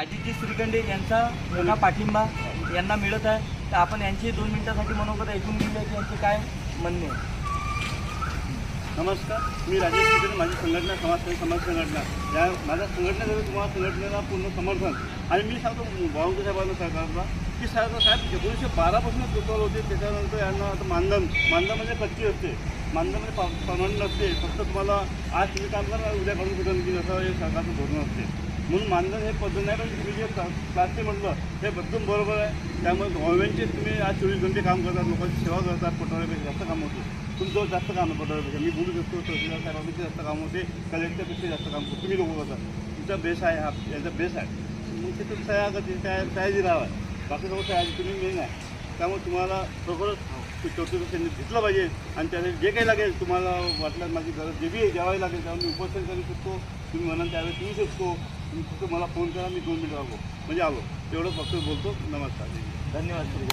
अजितजी श्रीखंडे यांचा मोठा पाठिंबा यांना मिळत आहे. तर आपण यांची दोन मिनिटासाठी मनोगत ऐकून घेऊया की यांचे काय म्हणणे आहे. नमस्कार. मी राजेश शिंदे माझी संघटना समाजसेवी समाज संघटना. या माझ्या संघटनेचं तुम्हाला संघटनेला पूर्ण समर्थन. आणि मी सांगतो भाऊंच्या साहेबांना सरकारला की साहेब साहेब एकोणीसशे बारापासून दुकाल होते त्याच्यानंतर यांना आता मानधन मानधन म्हणजे कच्ची असते. मानधन म्हणजे परमनंट नसते. फक्त तुम्हाला आज तुम्ही काम करा उद्या काढून कुठं की असं हे सरकारचं धोरण असते. म्हणून मानधन हे पद्धत नाही पण तुम्ही जे प्लास्टिक म्हटलं हे एकदम बरोबर आहे. त्यामुळे गव्हर्नमेंटचे तुम्ही आज चोवीस घंटे काम करतात लोकांची सेवा करतात पटवाऱ्यापेक्षा जास्त काम होते. तुमचं जास्त काम आहे पटवाऱ्यापेक्षा मी बोलू शकतो तहसीलदार साहेबांपेक्षा जास्त काम होते कलेक्टरपेक्षा जास्त काम होते. तुम्ही लोक करतात. तुमचा बेस आहे हा याचा बेस आहे. मग ते तुम्ही सह्या करते त्या सह्याजी राहा बाकी सगळं सह्याजी तुम्ही मेन आहे. त्यामुळे तुम्हाला खरोखरच चौथी त्यांनी घेतलं पाहिजे आणि त्याने जे काही लागेल तुम्हाला वाटल्यास माझी गरज जे बी जेवायला लागेल त्यावर मी उपस्थित करू शकतो. तुम्ही म्हणाल त्यावेळेस येऊ शकतो. तुम्ही फक्त मला फोन करा मी दोन मिनिटं आलो म्हणजे आलो. तेवढं फक्त बोलतो. नमस्कार. धन्यवाद